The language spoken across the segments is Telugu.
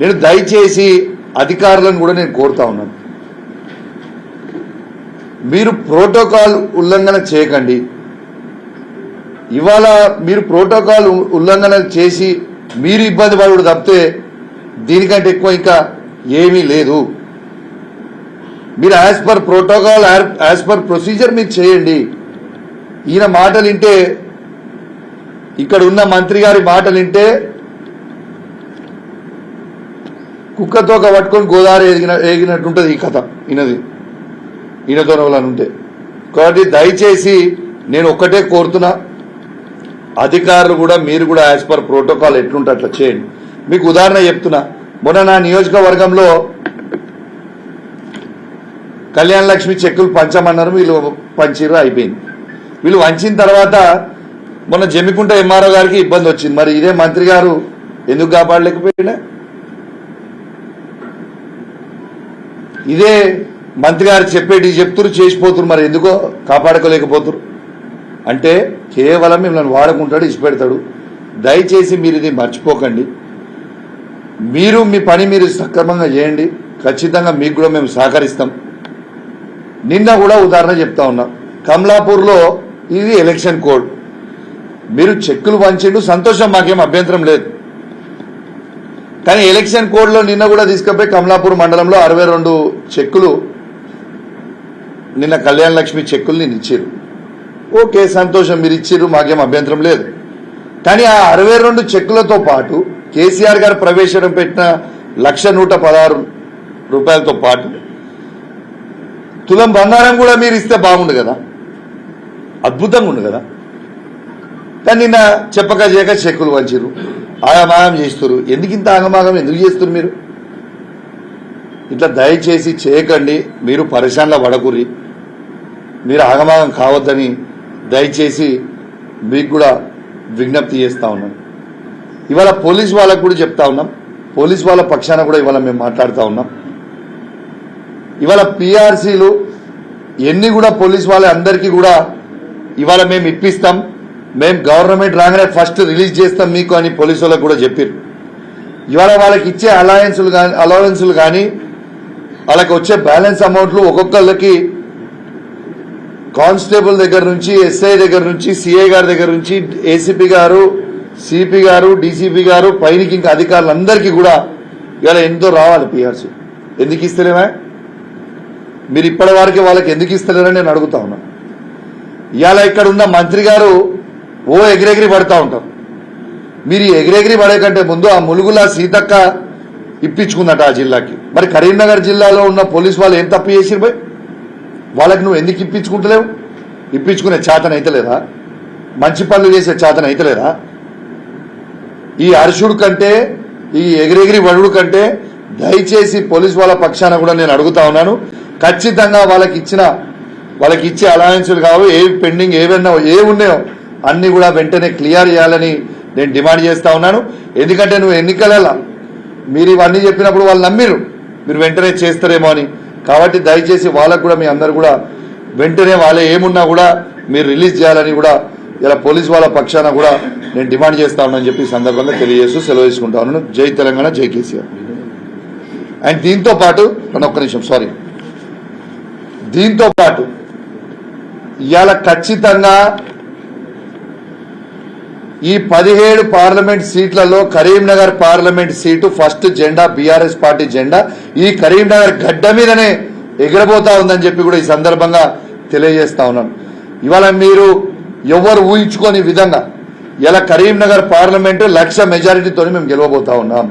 నేను దయచేసి అధికారులను కూడా నేను కోరుతా ఉన్నాను. మీరు ప్రోటోకాల్ ఉల్లంఘన చేయకండి. ఇవాళ మీరు ప్రోటోకాల్ ఉల్లంఘన చేసి మీరు ఇబ్బంది పడకూడదు తప్పితే దీనికంటే ఎక్కువ ఇంకా ఏమీ లేదు. మీరు as per protocol as per procedure మీరు చేయండి. ఈయన మాటలు వింటే ఇక్కడ ఉన్న మంత్రి గారి మాటలు వింటే కుక్కతో పట్టుకొని గోదావరి ఎదిగిన ఎగినట్టు ఉంటుంది ఈ కథ ఈయనది. ఈయనతో ఉంటే కాబట్టి దయచేసి నేను ఒక్కటే కోరుతున్నా అధికారులు కూడా మీరు కూడా యాజ్ పర్ ప్రోటోకాల్ ఎట్లుంటే అట్లా చేయండి. మీకు ఉదాహరణ చెప్తున్నా మొన్న నా నియోజకవర్గంలో కళ్యాణ లక్ష్మి చెక్కులు పంచమన్నారు వీళ్ళు పంచిరు అయిపోయింది. వీళ్ళు వంచిన తర్వాత మొన్న జమ్మికుంట ఎంఆర్ఓ గారికి ఇబ్బంది వచ్చింది. మరి ఇదే మంత్రి గారు ఎందుకు కాపాడలేకపోయినా? ఇదే మంత్రి గారు చెప్పేటి చెప్తురు చేసిపోతురు మరి ఎందుకో కాపాడుకోలేకపోతురు. అంటే కేవలం మిమ్మల్ని వాడుకుంటాడు ఇచ్చిపెడతాడు. దయచేసి మీరు ఇది మర్చిపోకండి. మీరు మీ పని మీరు సక్రమంగా చేయండి. ఖచ్చితంగా మీకు కూడా మేము సహకరిస్తాం. నిన్న కూడా ఉదాహరణ చెప్తా ఉన్నా. కమలాపూర్లో ఇది ఎలక్షన్ కోడ్. మీరు చెక్కులు పంచిండు సంతోషం మాకేం అభ్యంతరం లేదు. కానీ ఎలక్షన్ కోడ్లో నిన్న కూడా తీసుకుపోయి కమలాపూర్ మండలంలో అరవై రెండు చెక్కులు నిన్న కళ్యాణ లక్ష్మి చెక్కులు నేను ఇచ్చారు ఓకే సంతోషం మీరు ఇచ్చారు మాకేం అభ్యంతరం లేదు. కానీ ఆ అరవై రెండు చెక్కులతో పాటు కేసీఆర్ గారు ప్రవేశం పెట్టిన లక్ష నూట పదహారు రూపాయలతో పాటు తులం బంగారం కూడా మీరు ఇస్తే బాగుండు కదా? అద్భుతంగా ఉండు కదా? కానీ నిన్న చెప్పక చేయక చెక్కులు వంచిరు ఆయామాయం చేస్తారు ఎందుకు ఇంత ఆగమాగం? ఎందుకు చేస్తారు మీరు? ఇట్లా దయచేసి చేయకండి. మీరు పరిశానలో పడకుర్రి. మీరు ఆగమాగం కావద్దని దయచేసి మీకు కూడా విజ్ఞప్తి చేస్తా ఉన్నాను ఇవాళ పోలీస్ వాళ్ళకు కూడా చెప్తా ఉన్నాం. పోలీస్ వాళ్ళ పక్షాన కూడా ఇవాళ మేము మాట్లాడుతూ ఉన్నాం. ఇవాళ పిఆర్సీలు ఎన్ని కూడా పోలీస్ వాళ్ళ అందరికీ కూడా ఇవాళ మేము ఇప్పిస్తాం. మేము గవర్నమెంట్ రాగానే ఫస్ట్ రిలీజ్ చేస్తాం మీకు అని పోలీసు వాళ్ళకు కూడా చెప్పారు ఇవాళ వాళ్ళకి ఇచ్చే అలయన్సులు కానీ అలవెన్సులు కానీ వాళ్ళకి వచ్చే బ్యాలెన్స్ అమౌంట్లు ఒక్కొక్కళ్ళకి కానిస్టేబుల్ దగ్గర నుంచి ఎస్ఐ దగ్గర నుంచి సిఐ గారి దగ్గర నుంచి ఏసీపీ గారు సిపి గారు డీసీపీ గారు పైనకి ఇంకా అధికారులందరికీ కూడా ఇవాళ ఎంతో రావాలి పిఆర్సీ ఎందుకు ఇస్తలేమా మీరు ఇప్పటి వరకు వాళ్ళకి ఎందుకు ఇస్తలేరని నేను అడుగుతా ఉన్నా. ఇవాళ ఇక్కడ ఉన్న మంత్రి గారు ఓ ఎగిరెగిరి పడతా ఉంటారు మీరు ఎగిరెగిరి పడే కంటే ముందు ఆ ములుగుల సీతక్క ఇప్పించుకుందట ఆ జిల్లాకి. మరి కరీంనగర్ జిల్లాలో ఉన్న పోలీస్ వాళ్ళు ఏం తప్పు చేసిరు భయ్ వాళ్ళకి నువ్వు ఎందుకు ఇప్పించుకుంటలేవు? ఇప్పించుకునే చేతన అయితలేదా? మంచి పనులు చేసే చేతన అయితలేదా? ఈ అరుషుడు కంటే ఈ ఎగిరెగిరి వరుడు కంటే దయచేసి పోలీస్ వాళ్ళ పక్షాన కూడా నేను అడుగుతా ఉన్నాను. ఖచ్చితంగా వాళ్ళకి ఇచ్చిన వాళ్ళకి ఇచ్చే అలయన్సులు కావు ఏ పెండింగ్ ఏవన్నా ఏ ఉన్నాయో అన్ని కూడా వెంటనే క్లియర్ చేయాలని నేను డిమాండ్ చేస్తా ఉన్నాను. ఎందుకంటే నువ్వు ఎన్నికల మీరు ఇవన్నీ చెప్పినప్పుడు వాళ్ళు నమ్మిరు మీరు వెంటనే చేస్తారేమో అని. కాబట్టి దయచేసి వాళ్ళకు కూడా మీ అందరు కూడా వెంటనే వాళ్ళే ఏమున్నా కూడా మీరు రిలీజ్ చేయాలని కూడా ఇలా పోలీస్ వాళ్ళ పక్షాన కూడా నేను డిమాండ్ చేస్తా ఉన్నానని చెప్పి సందర్భంగా తెలియజేస్తూ సెలవు తీసుకుంటా ఉన్నాను. జై తెలంగాణ జై కేసీఆర్. అండ్ దీంతో పాటు నన్ను ఒక్క నిమిషం సారీ దీంతో పాటు ఇవాళ ఖచ్చితంగా ఈ పదిహేడు పార్లమెంట్ సీట్లలో కరీంనగర్ పార్లమెంట్ సీటు ఫస్ట్ జెండా బీఆర్ఎస్ పార్టీ జెండా. ఈ కరీంనగర్ గడ్డ మీదనే ఎగిరబోతా ఉందని చెప్పి కూడా ఈ సందర్భంగా తెలియజేస్తా ఉన్నాను ఇవాళ మీరు ఎవరు ఊహించుకోని విధంగా ఇలా కరీంనగర్ పార్లమెంటు లక్ష మెజారిటీతో మేము గెలవబోతా ఉన్నాం.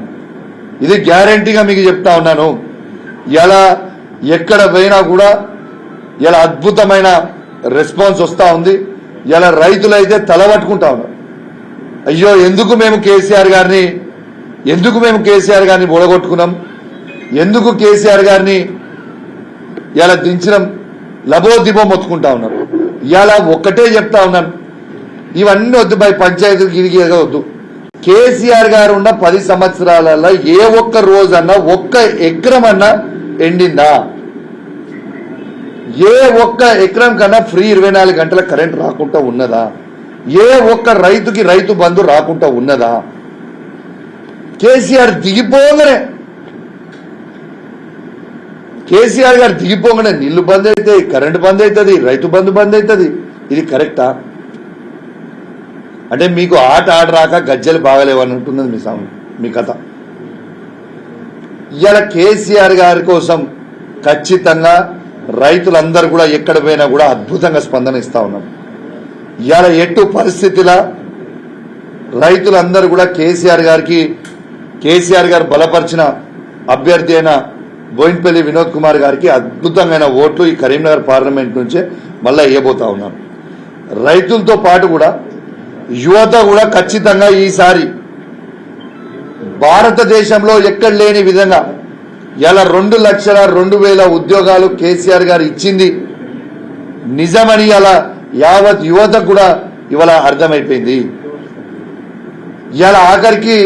ఇది గ్యారంటీగా మీకు చెప్తా ఉన్నాను. ఇలా ఎక్కడ పోయినా కూడా ఇలా అద్భుతమైన రెస్పాన్స్ వస్తూ ఉంది. ఇలా రైతులైతే తలబట్టుకుంటా ఉన్నారు. అయ్యో ఎందుకు మేము కేసీఆర్ గారిని ఎందుకు మేము కేసీఆర్ గారిని ఓడగొట్టుకున్నాం ఎందుకు కేసీఆర్ గారిని ఇలా దించడం లబోదిబో మొత్తుకుంటా ఉన్నారు? ఇలా ఒక్కటే చెప్తా ఉన్నాను. ఇవన్నీ వద్దు బై పంచాయతీ గిరిగి వద్దు. కేసీఆర్ గారు ఉన్న పది సంవత్సరాలలో ఏ ఒక్క రోజన్నా ఒక్క ఎకరం అన్నా ఎండిందా? ఏ ఒక్క ఎకరం కన్నా ఫ్రీ ఇరవై నాలుగు గంటల కరెంట్ రాకుండా ఉన్నదా? ఏ ఒక్క రైతుకి రైతు బంధు రాకుండా ఉన్నదా? కేసీఆర్ దిగిపోగానే కేసీఆర్ గారు దిగిపోగానే నీళ్ళు బంద్ అవుతాయి కరెంటు బంద్ అవుతుంది రైతు బంధు బంద్ అవుతుంది ఇది కరెక్టా? అంటే మీకు ఆట ఆట రాక గజ్జలు బాగలేవని ఉంటున్నది మీ సాము మీ కథ. ఇవాళ కేసీఆర్ గారి కోసం ఖచ్చితంగా రైతులందరూ కూడా ఎక్కడ పోయినా కూడా అద్భుతంగా స్పందన ఇస్తా ఉన్నాం. ఇవాళ ఎట్టు పరిస్థితిలా రైతులందరూ కూడా కేసీఆర్ గారికి కేసీఆర్ గారు బలపరిచిన అభ్యర్థి అయిన బోయిన్పల్లి వినోద్ కుమార్ గారికి అద్భుతమైన ఓట్లు ఈ కరీంనగర్ పార్లమెంట్ నుంచే మళ్ళీ వేయబోతా ఉన్నారు. రైతులతో పాటు కూడా యువత కూడా ఖచ్చితంగా ఈసారి భారతదేశంలో ఎక్కడ లేని విధంగా ఇలా రెండు లక్షల రెండు వేల ఉద్యోగాలు కేసీఆర్ గారు ఇచ్చింది. నిజమని అలా యావత్ యువత కూడా ఇవాళ అర్థమైపోయింది. ఇవాళ ఆఖరికి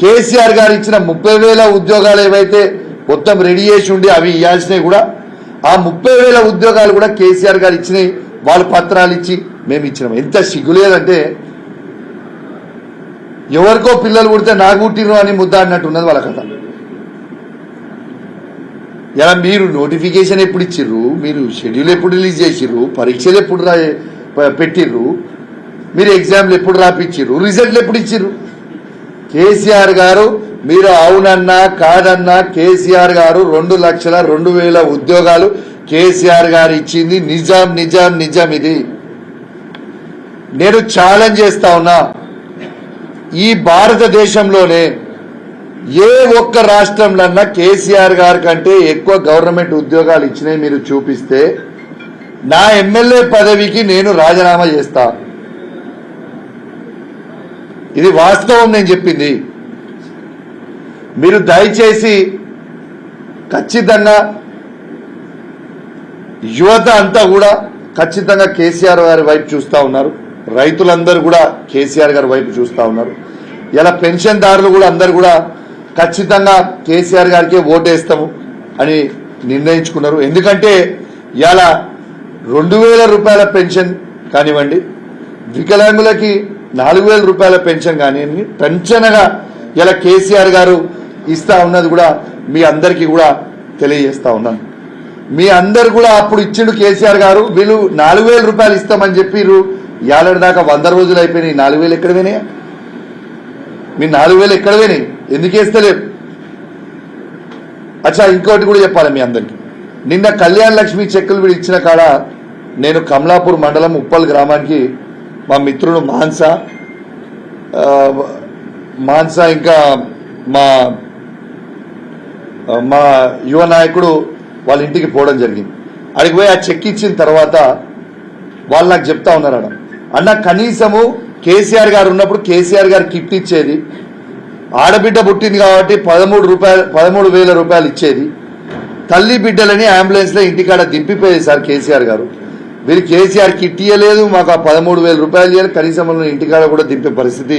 కేసీఆర్ గారు ఇచ్చిన ముప్పై వేల ఉద్యోగాలు ఏవైతే మొత్తం రెడీ చేసి ఉండి అవి ఇవ్వాల్సినవి కూడా ఆ ముప్పై వేల ఉద్యోగాలు కూడా కేసీఆర్ గారు ఇచ్చినాయి వాళ్ళు పత్రాలు ఇచ్చి మేము ఇచ్చినాం. ఎంత సిగ్గులేదంటే ఎవరికో పిల్లలు పుడితే నాకు పుట్టినరు అని ముద్ద అన్నట్టు ఉన్నది వాళ్ళ కథ. ఇలా మీరు నోటిఫికేషన్ ఎప్పుడు ఇచ్చిర్రు? మీరు షెడ్యూల్ ఎప్పుడు రిలీజ్ చేసిర్రు? పరీక్షలు ఎప్పుడు రా పెట్టిర్రు? మీరు ఎగ్జామ్లు ఎప్పుడు రాపిచ్చిర్రు? రిజల్ట్లు ఎప్పుడు ఇచ్చిర్రు? కేసీఆర్ గారు మీరు అవునన్నా కాదన్నా కేసీఆర్ గారు రెండు లక్షల రెండు వేల ఉద్యోగాలు కేసీఆర్ గారు ఇచ్చింది. నిజాం నిజాం నిజాం ఇది. నేను ఛాలెంజ్ చేస్తా ఉన్నా. ఈ భారతదేశంలోనే ఏ ఒక్క రాష్ట్రంలో కేసీఆర్ గారి కంటే ఎక్కువ గవర్నమెంట్ ఉద్యోగాలు ఇచ్చినాయి మీరు చూపిస్తే నా ఎమ్మెల్యే పదవికి నేను రాజీనామా చేస్తా. ఇది వాస్తవం నేను చెప్పింది. మీరు దయచేసి ఖచ్చితంగా యువత అంతా కూడా ఖచ్చితంగా కేసీఆర్ గారి వైపు చూస్తూ ఉన్నారు. రైతులందరూ కూడా కేసీఆర్ గారి వైపు చూస్తూ ఉన్నారు. ఇలా పెన్షన్దారులు కూడా అందరు కూడా ఖచ్చితంగా కేసీఆర్ గారికే ఓటేస్తాము అని నిర్ణయించుకున్నారు. ఎందుకంటే ఇలా రెండు వేల రూపాయల పెన్షన్ కానివ్వండి వికలాంగులకి నాలుగు వేల రూపాయల పెన్షన్ కానివ్వండి టెన్షన్గా ఇలా కేసీఆర్ గారు ఇస్తా ఉన్నది కూడా మీ అందరికీ కూడా తెలియజేస్తా ఉన్నాను. మీ అందరు కూడా అప్పుడు ఇచ్చిండు కేసీఆర్ గారు వీళ్ళు నాలుగు వేల రూపాయలు ఇస్తామని చెప్పిర్రు. ఏడాది దాకా వంద రోజులు అయిపోయినాయి. నాలుగు వేలు ఎక్కడ పోయినాయి? మీ నాలుగు వేలు ఎక్కడ పోయినాయి? ఎందుకు వేస్తలేవు అచ్చా ఇంకోటి కూడా చెప్పాలి మీ అందరికి. నిన్న కళ్యాణ లక్ష్మి చెక్కులు వీడు ఇచ్చిన కాడ నేను కమలాపూర్ మండలం ఉప్పల్ గ్రామానికి మా మిత్రుడు మాన్సా మాన్స మాన్సా ఇంకా మా మా యువ నాయకుడు వాళ్ళ ఇంటికి పోవడం జరిగింది. అడిగి పోయి ఆ చెక్ ఇచ్చిన తర్వాత వాళ్ళు నాకు చెప్తా ఉన్నారు అన్న అన్న కనీసము కేసీఆర్ గారు ఉన్నప్పుడు కేసీఆర్ గారు కిట్ ఇచ్చేది ఆడబిడ్డ పుట్టింది కాబట్టి పదమూడు రూపాయలు పదమూడు వేల రూపాయలు ఇచ్చేది. తల్లి బిడ్డలని అంబులెన్స్లో ఇంటికాడ దింపిపోయేది సార్ కేసీఆర్ గారు. మీరు కేసీఆర్ కిట్ ఇవ్వలేదు మాకు ఆ పదమూడు వేల రూపాయలు ఇవ్వాలి కనీసం ఇంటికాడ కూడా దింపే పరిస్థితి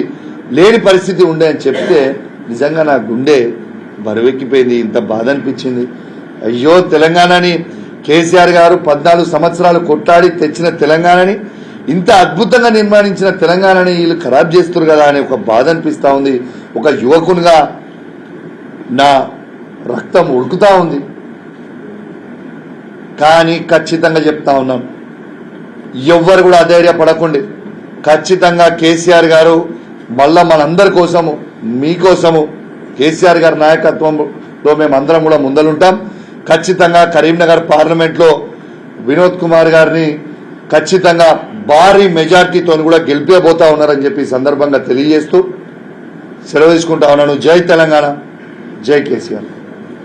లేని పరిస్థితి ఉండే అని చెప్తే నిజంగా నా గుండె బరువెక్కిపోయింది ఇంత బాధ అనిపించింది అయ్యో తెలంగాణని కేసీఆర్ గారు పద్నాలుగు సంవత్సరాలు కొట్టాడి తెచ్చిన తెలంగాణని ఇంత అద్భుతంగా నిర్మాణించిన తెలంగాణని వీళ్ళు ఖరాబ్ చేస్తారు కదా అనే ఒక బాధ అనిపిస్తూ ఉంది. ఒక యువకునిగా నా రక్తం ఉడుకుతూ ఉంది. కానీ ఖచ్చితంగా చెప్తా ఉన్నాం. ఎవ్వరు కూడా అధైర్యపడకండి. ఖచ్చితంగా కేసీఆర్ గారు మళ్ళా మనందరి కోసము మీకోసము కేసీఆర్ గారి నాయకత్వంలో మేము అందరం కూడా ముందలుంటాం. ఖచ్చితంగా కరీంనగర్ పార్లమెంట్లో వినోద్ కుమార్ గారిని ఖచ్చితంగా భారీ మెజార్టీతో కూడా గెలిపేబోతా ఉన్నారని చెప్పి సందర్భంగా తెలియజేస్తూ సెలవు తీసుకుంటా ఉన్నాను. జై తెలంగాణ. జై కేసీఆర్.